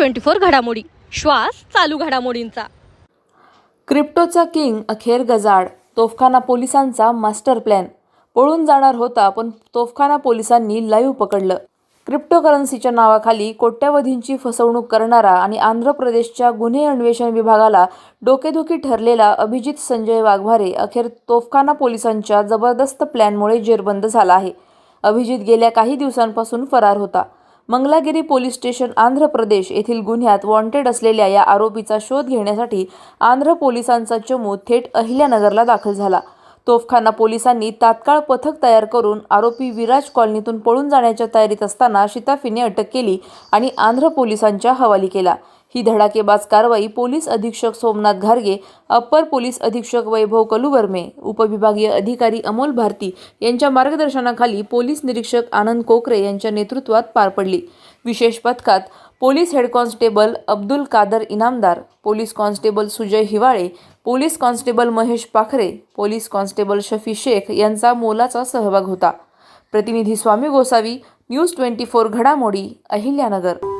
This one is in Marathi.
ट्वेंटी फोर घडामोडी. श्वास चालू घडामोडींचा. क्रिप्टोचा किंग अखेर गजाड तोफखाना पोलिसांचा मास्टर प्लॅन. पळून जाणार होता पण तोफखाना पोलिसांनी लाईव्ह पकडलं. क्रिप्टोकरन्सीच्या नावाखाली कोट्यवधींची फसवणूक करणारा आणि आंध्र प्रदेशच्या गुन्हे अन्वेषण विभागाला डोकेदुखी ठरलेला अभिजित संजय वाघमारे अखेर तोफखाना पोलिसांच्या जबरदस्त प्लॅनमुळे जेरबंद झाला आहे. अभिजित गेल्या काही दिवसांपासून फरार होता. मंगलागिरी पोलीस स्टेशन आंध्र प्रदेश येथील गुन्ह्यात वॉन्टेड असलेल्या या आरोपीचा शोध घेण्यासाठी आंध्र पोलिसांचा चमू थेट अहिल्यानगरला दाखल झाला. तोफखाना पोलिसांनी तात्काळ पथक तयार करून आरोपी विराज कॉलनीतून पळून जाण्याच्या तयारीत असताना शिताफीने अटक केली आणि आंध्र पोलिसांच्या हवाली केला. ही धडाकेबाज कारवाई पोलीस अधीक्षक सोमनाथ घारगे अप्पर पोलीस अधीक्षक वैभव कलुवर्मे उपविभागीय अधिकारी अमोल भारती यांच्या मार्गदर्शनाखाली पोलीस निरीक्षक आनंद कोकरे यांच्या नेतृत्वात पार पडली. विशेष पथकात police head constable Abdul Kadar Inamdar police constable Sujay Hiwale police constable Mahesh Pakhare police constable Shafi Shaikh यांचा मोलाचा सहभाग होता. प्रतिनिधी Swami Gosavi news twenty four घडामोडी अहिल्यानगर.